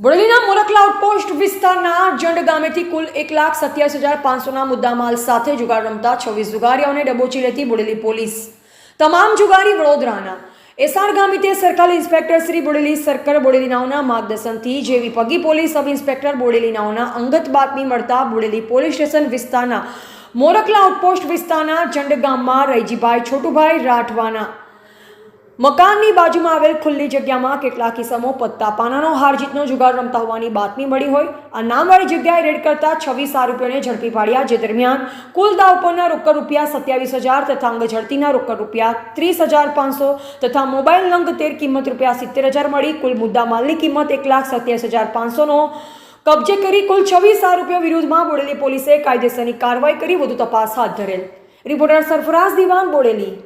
બોડેલીના મોરકલા outpost વિસ્તારના જંડ ગામેથી કુલ એક લાખ સત્યાવીસ હજાર પાંચસોના મુદ્દામાલ સાથે જુગાર રમતા છવ્વીસ જુગારીઓને ડબોચી લેતી બોડેલી પોલીસ. તમામ જુગારી વડોદરાના. S R ગામિતે circle inspector Shri Bodeli circle બોડેલીનાઓના માર્ગદર્શનથી જેવી પગી પોલીસ સબ ઇન્સ્પેક્ટર બોડેલીનાઓના અંગત બાતમી મળતા બોડેલી પોલીસ સ્ટેશન વિસ્તારના મોરકલા આઉટપોસ્ટ વિસ્તારના જંડ ગામમાં રૈજીભાઈ છોટુભાઈ રાઠવાના મકાનની બાજુમાં આવેલ ખુલ્લી જગ્યામાં કેટલાક કિસમો પત્તા પાનાનો હાર જીતનો જુગાર રમતા હોવાની બાતમી મળી હોય. આ નામવાળી જગ્યાએ રેડ કરતા છવ્વીસ આરોપીઓને ઝડપી પાડ્યા, જે દરમિયાન કુલ દાવ રોકડ રૂપિયા સત્યાવીસ હજાર તથા અંગ ઝડતીના રોકડ રૂપિયા ત્રીસ હજાર પાંચસો તથા મોબાઈલ નંગ તેર કિંમત રૂપિયા સિત્તેર હજાર મળી. કુલ મુદ્દા માલની કિંમત એક લાખ સત્યાવીસ હજાર પાંચસોનો કબજે કરી કુલ છવ્વીસ આરોપીઓ વિરુદ્ધમાં બોડેલી પોલીસે કાયદેસરની કાર્યવાહી કરી, વધુ તપાસ હાથ ધરેલ. રિપોર્ટર સરફરાઝ દિવાન બોડેલી.